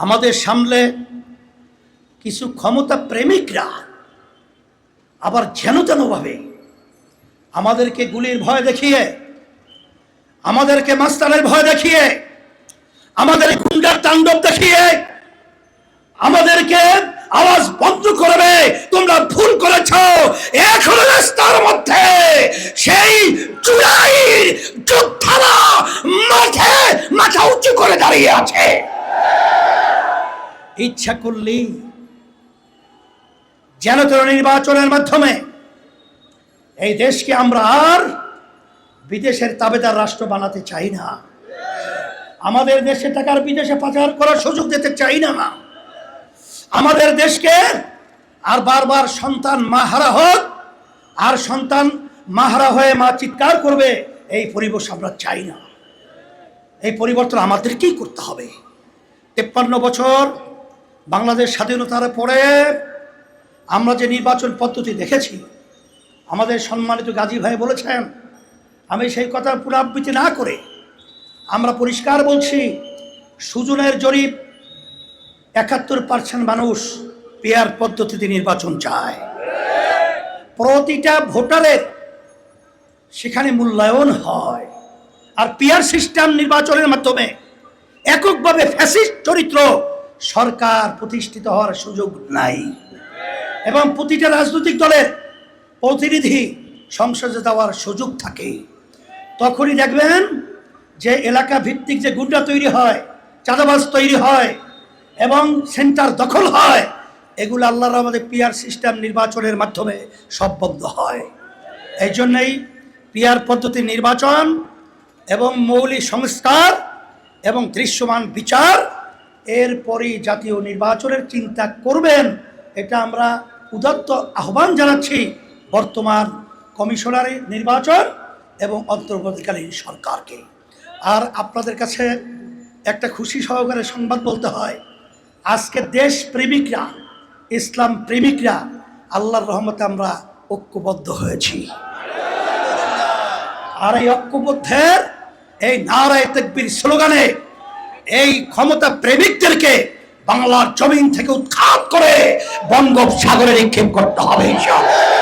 আমাদের সামনে কিছু ক্ষমতা প্রেমিকরা আবার যেন তেনভাবে আমাদেরকে গুলির ভয় দেখিয়ে, আমাদেরকে মাস্তানের ভয় দেখিয়ে, আমাদের গুন্ডার তাণ্ডব দেখিয়ে, আমাদেরকে আওয়াজ বন্ধ করবে, তোমরা ভুল করেছ। এখনও রাস্তার মধ্যে সেই চূড়াইর যোদ্ধারা মাঠে, মাথা উঁচু করে দাঁড়িয়ে আছে। ইচ্ছা করলেই যেন তেন নির্বাচনের মাধ্যমে এই দেশকে আমরা আর বিদেশের তাবেদার রাষ্ট্র বানাতে চাই না। আমাদের দেশে টাকার বিদেশে পাচার করার সুযোগ দিতে চাই না। আমাদের দেশকে আর বারবার সন্তান মাহারা হোক, আর সন্তান মাহারা হয়ে মা চিৎকার করবে, এই পরিবেশ আমরা চাই না। এই পরিবর্তন আমাদেরকেই করতে হবে। তেপ্পান্ন বছর বাংলাদেশ স্বাধীনতার পরে আমরা যে নির্বাচন পদ্ধতি দেখেছি, আমাদের সম্মানিত গাজী ভাই বলেছেন, আমি সেই কথার পুনরাবৃত্তি না করে আমরা পরিষ্কার বলছি, সুজনের জরিপ একাত্তর পার্সেন্ট মানুষ পেয়ার পদ্ধতিতে নির্বাচন চায়। প্রতিটা ভোটারের সেখানে মূল্যায়ন হয়। আর পিয়ার সিস্টেম নির্বাচনের মাধ্যমে এককভাবে ফ্যাসিস্ট চরিত্র সরকার প্রতিষ্ঠিত হওয়ার সুযোগ নাই। এবং প্রতিটা রাজনৈতিক দলের প্রতিনিধি সংসদে যাওয়ার সুযোগ থাকে। তখনই দেখবেন যে এলাকা ভিত্তিক যে গুন্ডা তৈরি হয়, চাঁদাবাজ তৈরি হয়, এবং সেন্টার দখল হয়, এগুলো আল্লাহর আমাদের পিয়ার সিস্টেম নির্বাচনের মাধ্যমে সব বন্ধ হয়। এই জন্যই পিয়ার পদ্ধতি নির্বাচন এবং মৌলিক সংস্কার এবং দৃশ্যমান বিচার এরপরই জাতীয় নির্বাচনের চিন্তা করবেন, এটা আমরা উদাত্ত আহ্বান জানাচ্ছি বর্তমান কমিশনারি নির্বাচন এবং অন্তর্বর্তীকালীন সরকারকে। আর আপনাদের কাছে একটা খুশি সহকারে সংবাদ বলতে হয়, আজকে দেশ প্রেমিকরা ইসলাম প্রেমিকরা, আল্লাহর রহমতে আমরা ঐক্যবদ্ধ হয়েছি। আর এই ঐক্যবদ্ধের এই নারায় তেকবির স্লোগানে এই ক্ষমতা প্রেমিকদেরকে বাংলার জমিন থেকে উৎখাত করে বঙ্গোপসাগরে নিক্ষেপ করতে হবে ইনশাআল্লাহ।